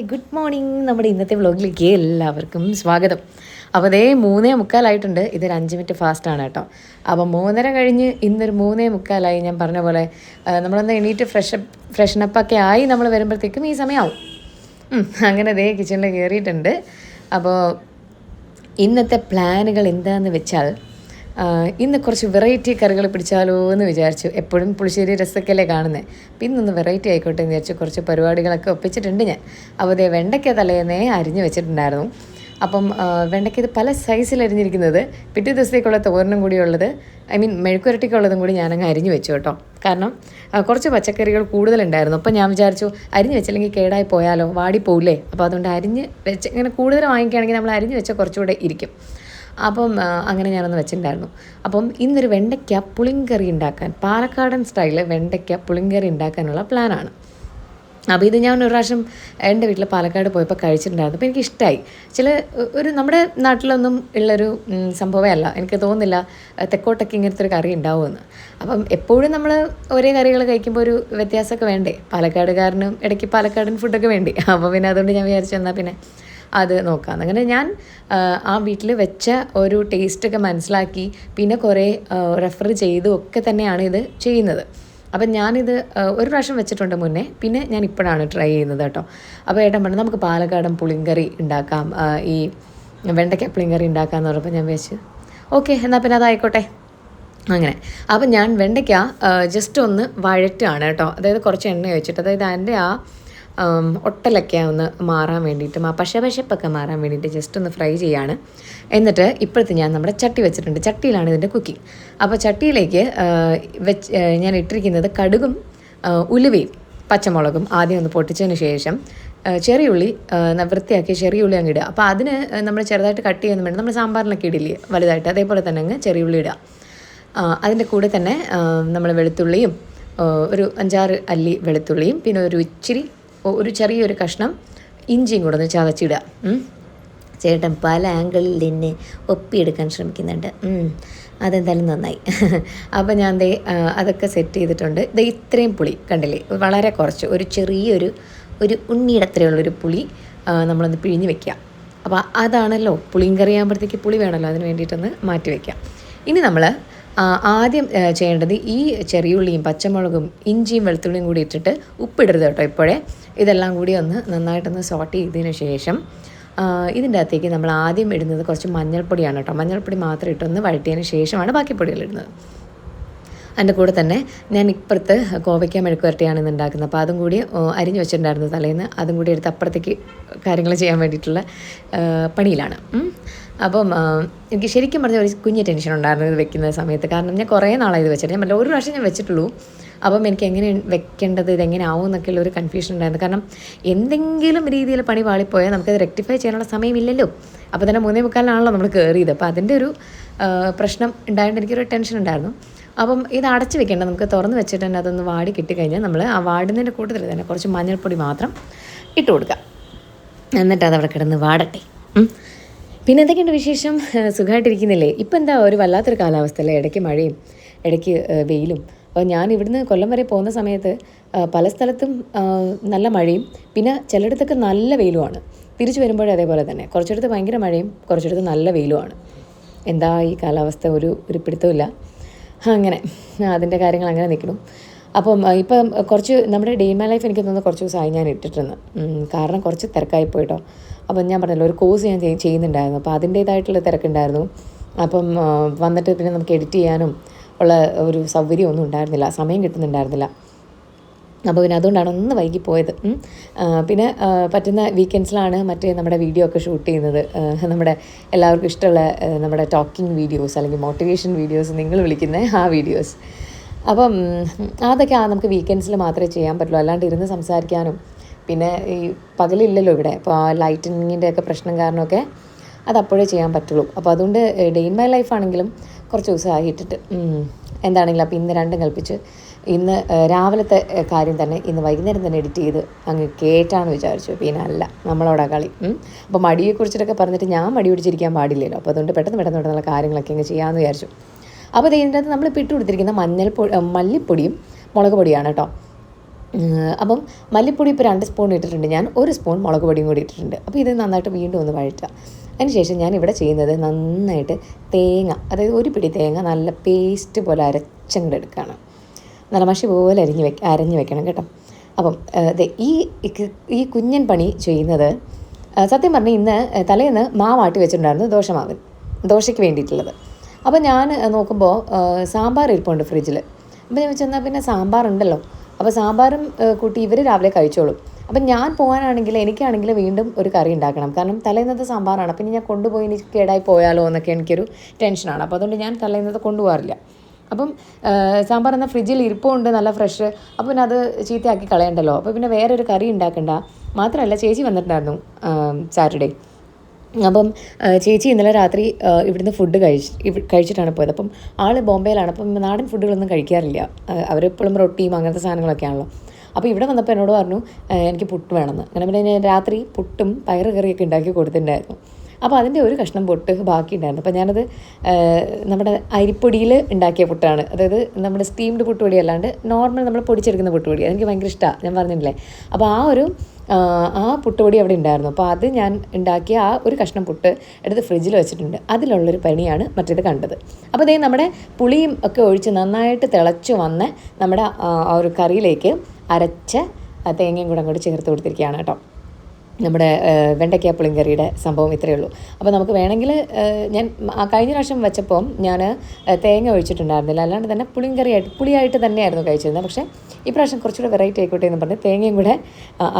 Good morning നമ്മുടെ ഇന്നത്തെ വ്ലോഗിലേക്ക് എല്ലാവർക്കും സ്വാഗതം. അപ്പോൾ അതേ മൂന്നേ മുക്കാലായിട്ടുണ്ട്. ഇതൊരു അഞ്ച് മിനിറ്റ് ഫാസ്റ്റാണ് കേട്ടോ. അപ്പോൾ മൂന്നര കഴിഞ്ഞ് ഇന്നൊരു മൂന്നേ മുക്കാലായി. ഞാൻ പറഞ്ഞ പോലെ നമ്മളൊന്ന് എണീറ്റ് ഫ്രഷ് ഫ്രഷനപ്പൊക്കെ ആയി നമ്മൾ വരുമ്പോഴത്തേക്കും ഈ സമയമാവും അങ്ങനെ അതേ കിച്ചണിൽ കയറിയിട്ടുണ്ട് അപ്പോൾ ഇന്നത്തെ പ്ലാനുകൾ എന്താണെന്ന് വെച്ചാൽ ഇന്ന് കുറച്ച് വെറൈറ്റി കറികൾ പിടിച്ചാലോ എന്ന് വിചാരിച്ചു. എപ്പോഴും പുളിശ്ശേരി രസക്കല്ലേ കാണുന്നത് അപ്പം ഇന്നൊന്ന് വെറൈറ്റി ആയിക്കോട്ടെ എന്ന് വിചാരിച്ചു കുറച്ച് പരിപാടികളൊക്കെ ഒപ്പിച്ചിട്ടുണ്ട് ഞാൻ. അപ്പോൾ അതേ വെണ്ടയ്ക്ക തലേന്നേ അരിഞ്ഞു വെച്ചിട്ടുണ്ടായിരുന്നു. അപ്പം വെണ്ടയ്ക്ക ഇത് പല സൈസിൽ അരിഞ്ഞിരിക്കുന്നത്. പിറ്റേ ദിവസത്തേക്കുള്ള തോരനും കൂടിയുള്ളത് ഐ മീൻ മെഴുക്കുരട്ടിക്കുള്ളതും കൂടി ഞാനങ്ങ് അരിഞ്ഞു വെച്ചു കേട്ടോ. കാരണം കുറച്ച് പച്ചക്കറികൾ കൂടുതലുണ്ടായിരുന്നു. അപ്പം ഞാൻ വിചാരിച്ചു അരിഞ്ഞു വെച്ചില്ലെങ്കിൽ കേടായി പോയാലോ? വാടി പോകില്ലേ അപ്പോൾ അതുകൊണ്ട് അരിഞ്ഞ് വെച്ച് ഇങ്ങനെ കൂടുതൽ വാങ്ങിക്കുകയാണെങ്കിൽ നമ്മൾ അരിഞ്ഞു വെച്ചാൽ കുറച്ചുകൂടെ ഇരിക്കും. അപ്പം അങ്ങനെ ഞാനൊന്ന് വെച്ചിട്ടുണ്ടായിരുന്നു. അപ്പം ഇന്നൊരു വെണ്ടയ്ക്ക പുളിങ്കറി ഉണ്ടാക്കാൻ പാലക്കാടൻ സ്റ്റൈലിൽ വെണ്ടയ്ക്ക പുളിങ്കറി ഉണ്ടാക്കാനുള്ള പ്ലാനാണ് അപ്പോൾ ഇത് ഞാൻ ഒരു പ്രാവശ്യം എന്റെ വീട്ടിൽ പാലക്കാട് പോയപ്പോൾ കഴിച്ചിട്ടുണ്ടായിരുന്നു. അപ്പോൾ എനിക്ക് ഇഷ്ടമായി ചില ഒരു നമ്മുടെ നാട്ടിലൊന്നും ഉള്ളൊരു സംഭവമേ അല്ല എനിക്ക് തോന്നുന്നില്ല തെക്കോട്ടൊക്കെ ഇങ്ങനത്തെ ഒരു കറി ഉണ്ടാവുമെന്ന്. അപ്പം എപ്പോഴും നമ്മൾ ഒരേ കറികൾ കഴിക്കുമ്പോൾ ഒരു വ്യത്യാസമൊക്കെ വേണ്ടേ? പാലക്കാടുകാരനും ഇടയ്ക്ക് പാലക്കാടൻ ഫുഡൊക്കെ വേണ്ടി? അപ്പോൾ പിന്നെ അതുകൊണ്ട് ഞാൻ വിചാരിച്ചു എന്നാൽ പിന്നെ അത് നോക്കാം. അങ്ങനെ ഞാൻ ആ, വീട്ടിൽ വെച്ച ഒരു ടേസ്റ്റൊക്കെ മനസ്സിലാക്കി പിന്നെ കുറേ റെഫർ ചെയ്തു ഒക്കെ തന്നെയാണ് ഇത് ചെയ്യുന്നത്. അപ്പം ഞാനിത് ഒരു പ്രാവശ്യം വെച്ചിട്ടുണ്ട് മുന്നേ പിന്നെ ഞാൻ ഇപ്പോഴാണ് ട്രൈ ചെയ്യുന്നത് കേട്ടോ. അപ്പോൾ ഏട്ടൻ പറഞ്ഞു നമുക്ക് പാലക്കാടൻ പുളിങ്കറി ഉണ്ടാക്കാം ഈ വെണ്ടയ്ക്ക പുളിങ്കറി ഉണ്ടാക്കാമെന്ന് പറഞ്ഞപ്പോൾ ഞാൻ വിചാരിച്ചു ഓക്കെ എന്നാൽ പിന്നെ അതായിക്കോട്ടെ. അങ്ങനെ. അപ്പം ഞാൻ വെണ്ടയ്ക്ക ജസ്റ്റ് ഒന്ന് വഴറ്റുകയാണ് കേട്ടോ. അതായത് കുറച്ച് എണ്ണ ഒഴിച്ചിട്ട് അതായത് എന്റെ ആ ഒട്ടലൊക്കെ ഒന്ന് മാറാൻ വേണ്ടിയിട്ടും ആ പശ പശപ്പൊക്കെ മാറാൻ വേണ്ടിയിട്ട് ജസ്റ്റ് ഒന്ന് ഫ്രൈ ചെയ്യാണ്. എന്നിട്ട് ഇപ്പോഴത്തെ ഞാൻ നമ്മുടെ ചട്ടി വെച്ചിട്ടുണ്ട്. ചട്ടിയിലാണ് ഇതിന്റെ കുക്കിംഗ് അപ്പോൾ ചട്ടിയിലേക്ക് വെച്ച് ഞാൻ ഇട്ടിരിക്കുന്നത് കടുകും ഉലുവയും പച്ചമുളകും ആദ്യം ഒന്ന് പൊട്ടിച്ചതിന് ശേഷം ചെറിയ ഉള്ളി ആ, ന- വൃത്തിയാക്കിയ ചെറിയ ഉള്ളി അങ്ങ് ഇടുക. അപ്പോൾ അതിന് നമ്മൾ ചെറുതായിട്ട് കട്ട് ചെയ്യുന്ന വേണ്ടി നമ്മൾ സാമ്പാറിനൊക്കെ ഇടില്ലേ വലുതായിട്ട് അതേപോലെ തന്നെ അങ്ങ് ചെറിയ ഉള്ളി ഇടുക. അതിന്റെ കൂടെ തന്നെ നമ്മൾ വെളുത്തുള്ളിയും ഒരു അഞ്ചാറ് അല്ലി വെളുത്തുള്ളിയും പിന്നെ ഒരു ഇച്ചിരി ഒരു ചെറിയൊരു കഷ്ണം ഇഞ്ചിയും കൂടെ ഒന്ന് ചതച്ചിടുക. ചേട്ടൻ പല ആംഗിളിൽ എന്നെ ഒപ്പിയെടുക്കാൻ ശ്രമിക്കുന്നുണ്ട്. അതെന്തായാലും നന്നായി. അപ്പോൾ ഞാൻ ദേ അതൊക്കെ സെറ്റ് ചെയ്തിട്ടുണ്ട്. ദേ ഇത്രയും പുളി കണ്ടില്ലേ? വളരെ കുറച്ച്. ഒരു ചെറിയൊരു ഒരു ഉണ്ണിയുടെ അത്രയുള്ളൊരു പുളി നമ്മളൊന്ന് പിഴിഞ്ഞ് വെക്കുക. അപ്പോൾ അതാണല്ലോ പുളിയും കറി ആകുമ്പോഴത്തേക്ക് പുളി വേണമല്ലോ അതിന് വേണ്ടിയിട്ടൊന്ന് മാറ്റി വയ്ക്കാം ഇനി നമ്മൾ ആദ്യം ചെയ്യേണ്ടത് ഈ ചെറിയുള്ളിയും പച്ചമുളകും ഇഞ്ചിയും വെളുത്തുള്ളിയും കൂടി ഇട്ടിട്ട് ഉപ്പിടരുത് കേട്ടോ ഇപ്പോഴേ. ഇതെല്ലാം കൂടി ഒന്ന് നന്നായിട്ടൊന്ന് സോട്ട് ചെയ്തതിന് ശേഷം ഇതിന്റെ അകത്തേക്ക് നമ്മൾ ആദ്യം ഇടുന്നത് കുറച്ച് മഞ്ഞൾപ്പൊടിയാണ് കേട്ടോ. മഞ്ഞൾപ്പൊടി മാത്രം ഇട്ടൊന്ന് വഴറ്റിയതിന് ശേഷമാണ് ബാക്കി പൊടികൾ ഇടുന്നത്. അതിന്റെ കൂടെ തന്നെ ഞാൻ ഇപ്പുറത്ത് കോവയ്ക്ക മെഴുക്കുവരട്ടിയാണ് ഇന്ന് ഉണ്ടാക്കുന്നത്. അപ്പോൾ അതും കൂടി അരിഞ്ഞ് വെച്ചിട്ടുണ്ടായിരുന്നു തലേന്ന്. അതും കൂടി എടുത്ത് അപ്പുറത്തേക്ക് കാര്യങ്ങൾ ചെയ്യാൻ വേണ്ടിയിട്ടുള്ള പണിയിലാണ്. അപ്പം എനിക്ക് ശരിക്കും പറഞ്ഞ ഒരു കുഞ്ഞ് ടെൻഷൻ ഉണ്ടായിരുന്നു ഇത് വെക്കുന്ന സമയത്ത്. കാരണം ഞാൻ കുറേ നാളായി ഇത് വെച്ചിട്ട്. ഞാൻ ഒരു പ്രാവശ്യം ഞാൻ വെച്ചിട്ടുള്ളൂ. അപ്പം എനിക്ക് എങ്ങനെ വെക്കേണ്ടത് ഇതെങ്ങനെ ആവും എന്നൊക്കെയുള്ള ഒരു കൺഫ്യൂഷൻ ഉണ്ടായിരുന്നു. കാരണം എന്തെങ്കിലും രീതിയിൽ പണി പാളിപ്പോയാൽ നമുക്കത് റെക്ടിഫൈ ചെയ്യാനുള്ള സമയമില്ലല്ലോ. അപ്പോൾ തന്നെ മൂന്നേ മുക്കാലിനാണല്ലോ നമ്മൾ കയറിയത് അപ്പോൾ അതിന്റെ ഒരു പ്രശ്നം ഉണ്ടായതുകൊണ്ട് എനിക്കൊരു ടെൻഷൻ ഉണ്ടായിരുന്നു. അപ്പം ഇത് അടച്ചു വെക്കേണ്ട നമുക്ക് തുറന്ന് വെച്ചിട്ട് തന്നെ അതൊന്ന് വാടി കിട്ടിക്കഴിഞ്ഞാൽ നമ്മൾ ആ വാടുന്നതിന്റെ കൂട്ടത്തിൽ തന്നെ കുറച്ച് മഞ്ഞൾപ്പൊടി മാത്രം ഇട്ട് കൊടുക്കുക. എന്നിട്ട് അത് അവിടെ കിടന്ന് വാടട്ടെ. പിന്നെ എന്തൊക്കെയുണ്ട് വിശേഷം? സുഖമായിട്ടിരിക്കുന്നില്ലേ? ഇപ്പം എന്താ ഒരു വല്ലാത്തൊരു കാലാവസ്ഥ അല്ലേ? ഇടയ്ക്ക് മഴയും ഇടയ്ക്ക് വെയിലും. ഞാൻ ഇവിടുന്ന് കൊല്ലം വരെ പോകുന്ന സമയത്ത് പല സ്ഥലത്തും നല്ല മഴയും പിന്നെ ചിലയിടത്തൊക്കെ നല്ല വെയിലുമാണ്. തിരിച്ചു വരുമ്പോഴേ അതേപോലെ തന്നെ. കുറച്ചിടത്ത് ഭയങ്കര മഴയും കുറച്ചിടത്ത് നല്ല വെയിലുമാണ്. എന്താ ഈ കാലാവസ്ഥ? ഒരു ഒരു പിടുത്തമില്ല അങ്ങനെ. അതിന്റെ കാര്യങ്ങൾ അങ്ങനെ നിൽക്കണം അപ്പം ഇപ്പം കുറച്ച് നമ്മുടെ ഡേ മൈ ലൈഫ് എനിക്ക് തോന്നുന്നു കുറച്ച് ദിവസമായി ഞാൻ ഇട്ടിട്ടുണ്ട്. കാരണം കുറച്ച് തിരക്കായി പോയിട്ടോ. അപ്പം ഞാൻ പറഞ്ഞല്ലോ ഒരു കോഴ്സ് ഞാൻ ചെയ്- ചെയ്യുന്നുണ്ടായിരുന്നു. അപ്പോൾ അതിന്റേതായിട്ടുള്ള തിരക്കുണ്ടായിരുന്നു. അപ്പം വന്നിട്ട് പിന്നെ നമുക്ക് എഡിറ്റ് ചെയ്യാനും ഉള്ള ഒരു സൗകര്യമൊന്നും ഉണ്ടായിരുന്നില്ല. സമയം കിട്ടുന്നുണ്ടായിരുന്നില്ല. അപ്പോൾ പിന്നെ അതുകൊണ്ടാണ് ഒന്ന് വൈകി പോയത് പിന്നെ പറ്റുന്ന വീക്കെൻഡ്സിലാണ് മറ്റേ നമ്മുടെ വീഡിയോ ഒക്കെ ഷൂട്ട് ചെയ്യുന്നത്. നമ്മുടെ എല്ലാവർക്കും ഇഷ്ടമുള്ള നമ്മുടെ ടോക്കിംഗ് വീഡിയോസ് അല്ലെങ്കിൽ മോട്ടിവേഷൻ വീഡിയോസ് നിങ്ങൾ വിളിക്കുന്ന ആ വീഡിയോസ് അപ്പം അതൊക്കെ ആ നമുക്ക് വീക്കെൻഡ്സിൽ മാത്രമേ ചെയ്യാൻ പറ്റുള്ളൂ. അല്ലാണ്ട് ഇരുന്ന് സംസാരിക്കാനും പിന്നെ ഈ പകലില്ലല്ലോ ഇവിടെ. അപ്പോൾ ആ ലൈറ്റനിങ്ങിന്റെ ഒക്കെ പ്രശ്നം കാരണമൊക്കെ അത് അപ്പോഴേ ചെയ്യാൻ പറ്റുള്ളൂ. അപ്പോൾ അതുകൊണ്ട് ഡേ ഇൻ മൈ ലൈഫ് ആണെങ്കിലും കുറച്ച് ദിവസമായി ഇട്ടിട്ട്. എന്താണെങ്കിലും അപ്പോൾ ഇന്ന് രണ്ടും കൽപ്പിച്ച് ഇന്ന് രാവിലത്തെ കാര്യം തന്നെ ഇന്ന് വൈകുന്നേരം തന്നെ എഡിറ്റ് ചെയ്ത് അങ്ങ് കേട്ടാന്ന് വിചാരിച്ചു പിന്നെ അല്ല നമ്മളോടാ കളി. അപ്പോൾ മടിയെക്കുറിച്ചിട്ടൊക്കെ പറഞ്ഞിട്ട് ഞാൻ മടി പിടിച്ചിരിക്കാൻ പാടില്ലല്ലോ. അപ്പോൾ അതുകൊണ്ട് പെട്ടെന്ന് പെട്ടെന്ന് പെട്ടെന്നുള്ള കാര്യങ്ങളൊക്കെ അങ്ങ് ചെയ്യാമെന്ന് വിചാരിച്ചു. അപ്പോൾ ഇതിന്റെ അകത്ത് നമ്മൾ ഇട്ട് കൊടുത്തിരിക്കുന്ന മഞ്ഞൾപ്പൊടി മല്ലിപ്പൊടിയും മുളക് പൊടിയാണ് കേട്ടോ. അപ്പം മല്ലിപ്പൊടി ഇപ്പോൾ രണ്ട് സ്പൂൺ ഇട്ടിട്ടുണ്ട്. ഞാൻ ഒരു സ്പൂൺ മുളക് പൊടിയും കൂടി ഇട്ടിട്ടുണ്ട്. അപ്പോൾ ഇത് നന്നായിട്ട് വീണ്ടും ഒന്ന് വഴറ്റുക. അതിനുശേഷം ഞാൻ ഇവിടെ ചെയ്യുന്നത് നന്നായിട്ട് തേങ്ങ അതായത് ഒരു പിടി തേങ്ങ നല്ല പേസ്റ്റ് പോലെ അരച്ചങ്ങോട്ട് എടുക്കുകയാണ് നല്ല മഷി പോലെ അരിഞ്ഞ് വെക്ക അരഞ്ഞ് വെക്കണം കേട്ടോ. അപ്പം ഈ ഈ കുഞ്ഞൻ പണി ചെയ്യുന്നത് സത്യം പറഞ്ഞാൽ ഇന്ന് തലേന്ന് മാവാട്ടി വെച്ചിട്ടുണ്ടായിരുന്നു ദോശമാവൻ ദോശയ്ക്ക് വേണ്ടിയിട്ടുള്ളത്. അപ്പോൾ ഞാൻ നോക്കുമ്പോൾ സാമ്പാർ ഇരിപ്പുണ്ട് ഫ്രിഡ്ജിൽ അപ്പോൾ ഞാൻ വെച്ചെന്നാൽ പിന്നെ സാമ്പാർ ഉണ്ടല്ലോ അപ്പോൾ സാമ്പാറും കൂട്ടി ഇവർ രാവിലെ കഴിച്ചോളും. അപ്പം ഞാൻ പോകാനാണെങ്കിൽ എനിക്കാണെങ്കിൽ വീണ്ടും ഒരു കറി ഉണ്ടാക്കണം. കാരണം തലേന്നത്തെ സാമ്പാറാണ്. പിന്നെ ഞാൻ കൊണ്ടുപോയി എനിക്ക് കേടായി പോയാലോ എന്നൊക്കെ എനിക്കൊരു ടെൻഷനാണ് അപ്പോൾ അതുകൊണ്ട് ഞാൻ തലേന്നത് കൊണ്ടുപോകാറില്ല അപ്പം സാമ്പാർ എന്നാൽ ഫ്രിഡ്ജിൽ ഇരിപ്പുണ്ട് നല്ല ഫ്രഷ് അപ്പം പിന്നെ അത് ചീത്തയാക്കി കളയണ്ടല്ലോ. അപ്പോൾ പിന്നെ വേറെ ഒരു കറി ഉണ്ടാക്കണ്ട. മാത്രമല്ല ചേച്ചി വന്നിട്ടുണ്ടായിരുന്നു സാറ്റർഡേ. അപ്പം ചേച്ചി ഇന്നലെ രാത്രി ഇവിടുന്ന് ഫുഡ് കഴിച്ച് കഴിച്ചിട്ടാണ് പോയത്. അപ്പം ആൾ ബോംബെയിലാണ്. അപ്പം നാടൻ ഫുഡുകളൊന്നും കഴിക്കാറില്ല. അവരെപ്പോഴും റൊട്ടിയും അങ്ങനത്തെ സാധനങ്ങളൊക്കെയാണല്ലോ. അപ്പോൾ ഇവിടെ വന്നപ്പോൾ എന്നോട് പറഞ്ഞു എനിക്ക് പുട്ട് വേണമെന്ന്. അങ്ങനെ പിന്നെ ഞാൻ രാത്രി പുട്ടും പയർ കറിയൊക്കെ ഉണ്ടാക്കി കൊടുത്തിട്ടുണ്ടായിരുന്നു. അപ്പോൾ അതിന്റെ ഒരു കഷ്ണം പൊട്ട് ബാക്കി ഉണ്ടായിരുന്നു അപ്പോൾ ഞാനത് നമ്മുടെ അരിപ്പൊടിയിൽ ഉണ്ടാക്കിയ പുട്ടാണ്. അതായത് നമ്മുടെ സ്റ്റീംഡ് പുട്ടുപൊടി അല്ലാണ്ട് നോർമൽ നമ്മൾ പൊടിച്ചെടുക്കുന്ന പുട്ടുപൊടി അതെനിക്ക് ഭയങ്കര ഇഷ്ടമാണ് ഞാൻ പറഞ്ഞിട്ടില്ലേ? അപ്പോൾ ആ ഒരു ആ പുട്ടുപൊടി അവിടെ ഉണ്ടായിരുന്നു. അപ്പോൾ അത് ഞാൻ ഉണ്ടാക്കിയ ആ ഒരു കഷ്ണം പുട്ട് എടുത്ത് ഫ്രിഡ്ജിൽ വെച്ചിട്ടുണ്ട്. അതിലുള്ളൊരു പനിയാണ് മറ്റേത് കണ്ടത്. അപ്പോൾ അതേ നമ്മുടെ പുളിയും ഒക്കെ ഒഴിച്ച് നന്നായിട്ട് തിളച്ച് വന്ന് നമ്മുടെ ആ ഒരു കറിയിലേക്ക് അരച്ച തേങ്ങയും കൂടെ അങ്ങോട്ട് ചേർത്ത് കൊടുത്തിരിക്കുകയാണ് കേട്ടോ. നമ്മുടെ വെണ്ടയ്ക്ക പുളിങ്കറിയുടെ സംഭവം ഇത്രയേ ഉള്ളൂ. അപ്പോൾ നമുക്ക് വേണമെങ്കിൽ ഞാൻ കഴിഞ്ഞ പ്രാവശ്യം വെച്ചപ്പോൾ ഞാൻ തേങ്ങ ഒഴിച്ചിട്ടുണ്ടായിരുന്നില്ല. അല്ലാണ്ട് തന്നെ പുളിങ്കറിയായിട്ട് പുളിയായിട്ട് തന്നെയായിരുന്നു കഴിച്ചിരുന്നത്. പക്ഷേ ഇപ്രാവശ്യം കുറച്ചുകൂടെ വെറൈറ്റി ആയിക്കോട്ടെ എന്ന് പറഞ്ഞ് തേങ്ങയും കൂടെ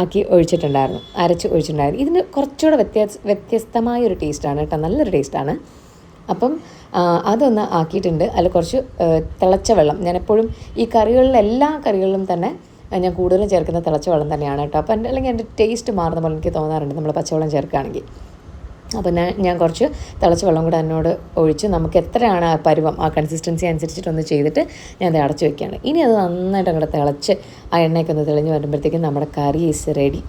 ആക്കി ഒഴിച്ചിട്ടുണ്ടായിരുന്നു. അരച്ച് ഒഴിച്ചിട്ടുണ്ടായിരുന്നു. ഇതിന് കുറച്ചുകൂടെ വ്യത്യാസ വ്യത്യസ്തമായ ഒരു ടേസ്റ്റാണ് കേട്ടോ. നല്ലൊരു ടേസ്റ്റാണ് അപ്പം അതൊന്ന് ആക്കിയിട്ടുണ്ട്. അതിൽ കുറച്ച് തിളച്ച വെള്ളം. ഞാൻ എപ്പോഴും ഈ കറികളിലെല്ലാ എല്ലാ കറികളിലും തന്നെ ഞാൻ കൂടുതലും ചേർക്കുന്ന തിളച്ച വെള്ളം തന്നെയാണ് കേട്ടോ. അപ്പം അല്ലെങ്കിൽ എന്റെ ടേസ്റ്റ് മാറുന്ന പോലെ എനിക്ക് തോന്നാറുണ്ട് നമ്മൾ പച്ചവെള്ളം ചേർക്കുകയാണെങ്കിൽ. അപ്പം ഞാൻ ഞാൻ കുറച്ച് തിളച്ച വെള്ളം കൂടെ എന്നോട് ഒഴിച്ച് നമുക്ക് എത്രയാണ് ആ പരുവം ആ കൺസിസ്റ്റൻസി അനുസരിച്ചിട്ടൊന്ന് ചെയ്തിട്ട് ഞാൻ അത് അടച്ചു വെക്കുകയാണ്. ഇനി അത് നന്നായിട്ട് അങ്ങോട്ട് തിളച്ച് ആ എണ്ണയൊക്കെ ഒന്ന് തെളിഞ്ഞ് വരുമ്പോഴത്തേക്കും നമ്മുടെ കറി ഈസ് റെഡി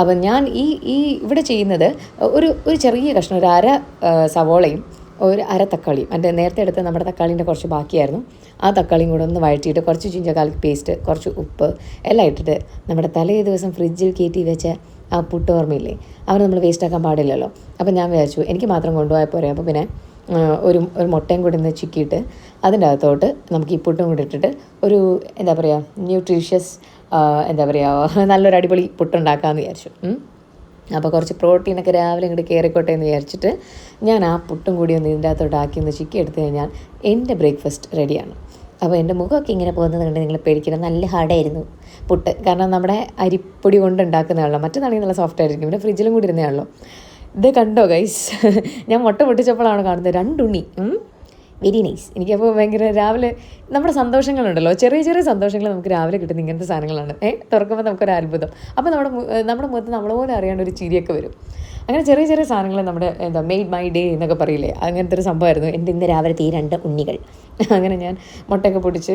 അപ്പം ഞാൻ ഈ ഈ ഇവിടെ ചെയ്യുന്നത് ഒരു ഒരു ചെറിയ കഷ്ണം ഒരു അര സവോളയും ഒരു അര തക്കാളിയും. എന്റെ നേരത്തെ എടുത്ത് നമ്മുടെ തക്കാളീന്റെ കുറച്ച് ബാക്കിയായിരുന്നു. ആ തക്കാളിയും കൂടെ ഒന്ന് വഴറ്റിയിട്ട് കുറച്ച് ജിഞ്ചക്കാലിക്ക് പേസ്റ്റ് കുറച്ച് ഉപ്പ് എല്ലാം ഇട്ടിട്ട് നമ്മുടെ തലേ ദിവസം ഫ്രിഡ്ജിൽ കയറ്റി വെച്ച ആ പുട്ട് ഓർമ്മയില്ലേ? അവർ നമ്മൾ വേസ്റ്റാക്കാൻ പാടില്ലല്ലോ. അപ്പം ഞാൻ വിചാരിച്ചു എനിക്ക് മാത്രം കൊണ്ടുപോയാൽ പോരെ. അപ്പോൾ പിന്നെ ഒരു ഒരു മുട്ടയും കൂടി ഒന്ന് ചിക്കിയിട്ട് അതിന്റെ അകത്തോട്ട് നമുക്ക് ഈ പുട്ടും കൂടി ഇട്ടിട്ട് ഒരു എന്താ പറയുക ന്യൂട്രീഷ്യസ് എന്താ പറയുക നല്ലൊരു അടിപൊളി പുട്ടുണ്ടാക്കാമെന്ന് വിചാരിച്ചു. അപ്പോൾ കുറച്ച് പ്രോട്ടീനൊക്കെ രാവിലെ ഇങ്ങോട്ട് കയറിക്കോട്ടെ എന്ന് വിചാരിച്ചിട്ട് ഞാൻ ആ പുട്ടും കൂടി ഒന്ന് ഇതിന്റെ അകത്തോട്ട് ആക്കി ഒന്ന് ചിക്കി എടുത്തു കഴിഞ്ഞാൽ എന്റെ ബ്രേക്ക്ഫാസ്റ്റ് റെഡിയാണ് അപ്പോൾ എന്റെ മുഖമൊക്കെ ഇങ്ങനെ പോകുന്നത് കണ്ട് നിങ്ങൾ പേടിക്കണം നല്ല ഹാർഡായിരുന്നു പുട്ട്. കാരണം നമ്മുടെ അരിപ്പൊടി കൊണ്ട് ഉണ്ടാക്കുന്നതാണല്ലോ മറ്റേതാണെങ്കിൽ നല്ല സോഫ്റ്റ് ആയിരിക്കും. പിന്നെ ഫ്രിഡ്ജിലും കൂടി ഇരുന്നതാണല്ലോ ഇത് കണ്ടോ ഗൈസ് ഞാൻ മുട്ട പൊട്ടിച്ചപ്പോഴാണ് കാണുന്നത്. രണ്ടുണ്ണി. വെരി നൈസ് എനിക്കപ്പോൾ ഭയങ്കര രാവിലെ നമ്മുടെ സന്തോഷങ്ങളുണ്ടല്ലോ. ചെറിയ ചെറിയ സന്തോഷങ്ങൾ നമുക്ക് രാവിലെ കിട്ടുന്ന ഇങ്ങനത്തെ സാധനങ്ങളാണ്. ഏഹ് തുറക്കുമ്പോൾ നമുക്കൊരു അത്ഭുതം. അപ്പോൾ നമ്മുടെ നമ്മുടെ മുഖത്ത് നമ്മളെ പോലെ അറിയാണ്ട് ഒരു ചിരിയൊക്കെ വരും. അങ്ങനെ ചെറിയ ചെറിയ സാധനങ്ങൾ നമ്മുടെ എന്താ മെയ്ഡ് മൈ ഡേ എന്നൊക്കെ പറയില്ലേ? അങ്ങനത്തെ ഒരു സംഭവമായിരുന്നു. എന്റെ ഇന്ന് രാവിലത്തെ ഈ രണ്ട് ഉണ്ണികൾ. അങ്ങനെ ഞാൻ മുട്ടയൊക്കെ പൊടിച്ച്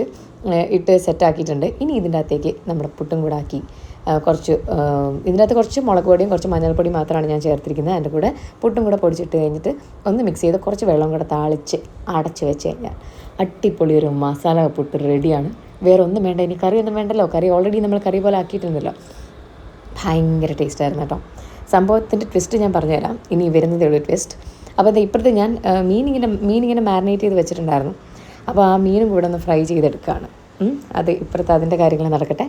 ഇട്ട് സെറ്റാക്കിയിട്ടുണ്ട് ഇനി ഇതിന്റെ അകത്തേക്ക് നമ്മുടെ പുട്ടും കൂടെ ആക്കി കുറച്ച് ഇതിനകത്ത് കുറച്ച് മുളക് പൊടിയും കുറച്ച് മഞ്ഞൾപ്പൊടിയും മാത്രമാണ് ഞാൻ ചേർത്തിരിക്കുന്നത്. അതിന്റെ കൂടെ പുട്ടും കൂടെ പൊടിച്ചിട്ട് കഴിഞ്ഞിട്ട് ഒന്ന് മിക്സ് ചെയ്ത് കുറച്ച് വെള്ളം കൂടെ താളിച്ച് അടച്ച് വെച്ച് കഴിഞ്ഞാൽ അട്ടിപ്പൊളി ഒരു മസാല പുട്ട് റെഡിയാണ്. വേറെ ഒന്നും വേണ്ട. ഇനി കറിയൊന്നും വേണ്ടല്ലോ. കറി ഓൾറെഡി നമ്മൾ കറി പോലെ ആക്കിയിട്ടുണ്ടല്ലോ. ഭയങ്കര ടേസ്റ്റായിരുന്നു കേട്ടോ. സംഭവത്തിന്റെ ട്വിസ്റ്റ് ഞാൻ പറഞ്ഞുതരാം. ഇനി വരുന്നതേ ഉള്ളൂ ട്വിസ്റ്റ് അപ്പോൾ അത് ഇപ്പോഴത്തെ ഞാൻ മീനിങ്ങനെ മീനിങ്ങനെ മാരിനേറ്റ് ചെയ്ത് വെച്ചിട്ടുണ്ടായിരുന്നു. അപ്പോൾ ആ മീനും കൂടെ ഒന്ന് ഫ്രൈ ചെയ്തെടുക്കുകയാണ്. അത് ഇപ്പോഴത്തെ അതിന്റെ കാര്യങ്ങൾ നടക്കട്ടെ.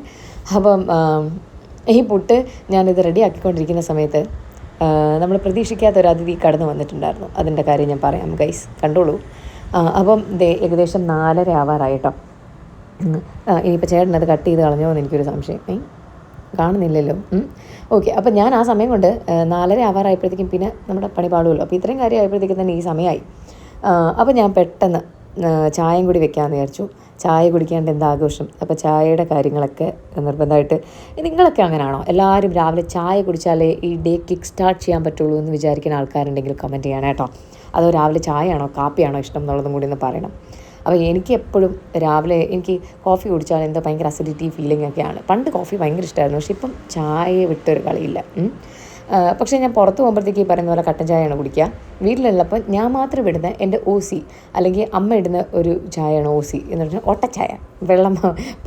അപ്പം ഈ പുട്ട് ഞാനിത് റെഡി ആക്കിക്കൊണ്ടിരിക്കുന്ന സമയത്ത് നമ്മൾ പ്രതീക്ഷിക്കാത്ത ഒരു അതിഥി കടന്നു വന്നിട്ടുണ്ടായിരുന്നു. അതിന്റെ കാര്യം ഞാൻ പറയാം ഗൈസ് കണ്ടോളൂ. അപ്പം ദേ ഏകദേശം നാലര ആവാറായിട്ടോ ഇനിയിപ്പോൾ ചേട്ടൻ അത് കട്ട് ചെയ്ത് കളഞ്ഞോ എന്ന് എനിക്കൊരു സംശയം. കാണുന്നില്ലല്ലോ. ഓക്കെ അപ്പോൾ ഞാൻ ആ സമയം കൊണ്ട് നാലര ആവാറായപ്പോഴത്തേക്കും പിന്നെ നമ്മുടെ പണി പാടുമല്ലോ അപ്പോൾ ഇത്രയും കാര്യം ആയപ്പോഴത്തേക്കും തന്നെ ഈ സമയമായി അപ്പോൾ ഞാൻ പെട്ടെന്ന് ചായയും കൂടി വെക്കാമെന്ന് വിചാരിച്ചു. ചായ കുടിക്കാണ്ട് എന്താ ആഘോഷം? അപ്പോൾ ചായയുടെ കാര്യങ്ങളൊക്കെ നിർബന്ധമായിട്ട്. നിങ്ങളൊക്കെ അങ്ങനെയാണോ എല്ലാവരും രാവിലെ ചായ കുടിച്ചാലേ ഈ ഡേ കിക്ക് സ്റ്റാർട്ട് ചെയ്യാൻ പറ്റുള്ളൂ എന്ന് വിചാരിക്കുന്ന ആൾക്കാരുണ്ടെങ്കിൽ കമന്റ് ചെയ്യണം കേട്ടോ. അതോ രാവിലെ ചായയാണോ കാപ്പിയാണോ ഇഷ്ടം എന്നുള്ളതും കൂടി ഒന്ന് പറയണം. അപ്പോൾ എനിക്ക് എപ്പോഴും രാവിലെ എനിക്ക് കോഫി കുടിച്ചാൽ എന്തോ ഭയങ്കര അസിഡിറ്റി ഫീലിംഗ് ഒക്കെയാണ്. പണ്ട് കോഫി ഭയങ്കര ഇഷ്ടമായിരുന്നു പക്ഷെ ഇപ്പം ചായ വിട്ടൊരു കളിയില്ല. പക്ഷേ ഞാൻ പുറത്ത് പോകുമ്പോഴത്തേക്ക് പറയുന്ന പോലെ കട്ടൻ ചായയാണ് കുടിക്കുക. വീട്ടിലുള്ളപ്പോൾ ഞാൻ മാത്രം ഇടുന്ന എന്റെ ഓ സി അല്ലെങ്കിൽ അമ്മ ഇടുന്ന ഒരു ചായയാണ് ഓ സി എന്ന് പറഞ്ഞാൽ ഒട്ടച്ചായ. വെള്ളം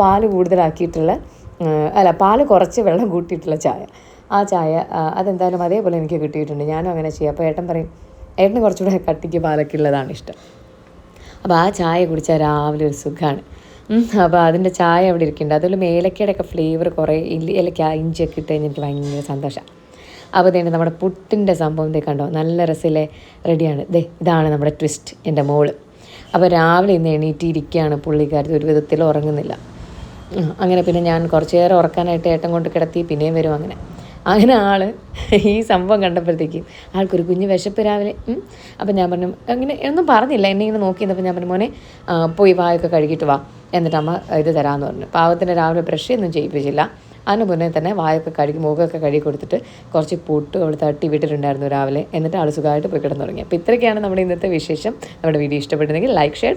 പാൽ കൂടുതലാക്കിയിട്ടുള്ള അല്ല പാൽ കുറച്ച് വെള്ളം കൂട്ടിയിട്ടുള്ള ചായ. ആ ചായ അതെന്തായാലും അതേപോലെ എനിക്ക് കിട്ടിയിട്ടുണ്ട്. ഞാനും അങ്ങനെ ചെയ്യാം. അപ്പോൾ ഏട്ടൻ പറയും ഏട്ടന് കുറച്ചുകൂടെ കട്ടിക്ക് പാലൊക്കെ ഉള്ളതാണ് ഇഷ്ടം. അപ്പോൾ ആ ചായ കുടിച്ചാൽ രാവിലെ ഒരു സുഖമാണ് അപ്പോൾ അതിന്റെ ചായ അവിടെ ഇരിക്കുന്നുണ്ട് അതുപോലെ ഏലക്കയുടെ ഒക്കെ ഫ്ലേവർ കുറേ ഇല്ല ഏലക്ക ഇഞ്ചിയൊക്കെ ഇട്ട് കഴിഞ്ഞാൽ എനിക്ക് ഭയങ്കര സന്തോഷമാണ് അപ്പോൾ ഇതേ നമ്മുടെ പുട്ടിന്റെ സംഭവം ഇതേ കണ്ടോ? നല്ല രസിലെ റെഡിയാണ് ദേ ഇതാണ് നമ്മുടെ ട്വിസ്റ്റ് എന്റെ മോൾ. അപ്പോൾ രാവിലെ ഇന്ന് എണീറ്റിരിക്കുകയാണ് പുള്ളിക്കാരി ഒരു വിധത്തിൽ ഉറങ്ങുന്നില്ല. അങ്ങനെ പിന്നെ ഞാൻ കുറച്ച് നേരം ഉറക്കാനായിട്ട് ഏട്ടൻ കൊണ്ട് കിടത്തി പിന്നെയും വരും അങ്ങനെ. അങ്ങനെ ആൾ ഈ സംഭവം കണ്ടപ്പോഴത്തേക്കും ആൾക്കൊരു കുഞ്ഞ് വിശപ്പ് രാവിലെ. അപ്പം ഞാൻ പറഞ്ഞു അങ്ങനെ ഒന്നും പറഞ്ഞില്ല എന്നെ ഇങ്ങനെ നോക്കി ഞാൻ പറഞ്ഞു മോനെ പോയി വായൊക്കെ കഴുകിയിട്ട് വാ എന്നിട്ട് അമ്മ ഇത് തരാമെന്ന് പറഞ്ഞു. പാവത്തിന് രാവിലെ ബ്രഷ് ഒന്നും ചെയ്യിപ്പിച്ചില്ല. അതിന് മുന്നേ തന്നെ വായൊക്കെ കഴുകി മുഖമൊക്കെ കഴുകി കൊടുത്തിട്ട് കുറച്ച് പൊട്ട് അവൾ തട്ടി വിട്ടിട്ടുണ്ടായിരുന്നു രാവിലെ. എന്നിട്ട് ആൾ സുഖമായിട്ട് പോയി കിടന്നു തുടങ്ങി അപ്പോൾ ഇത്രയൊക്കെയാണ് നമ്മുടെ ഇന്നത്തെ വിശേഷം. നമ്മുടെ വീഡിയോ ഇഷ്ടപ്പെട്ടിരുന്നെങ്കിൽ ലൈക്ക് ഷെയർ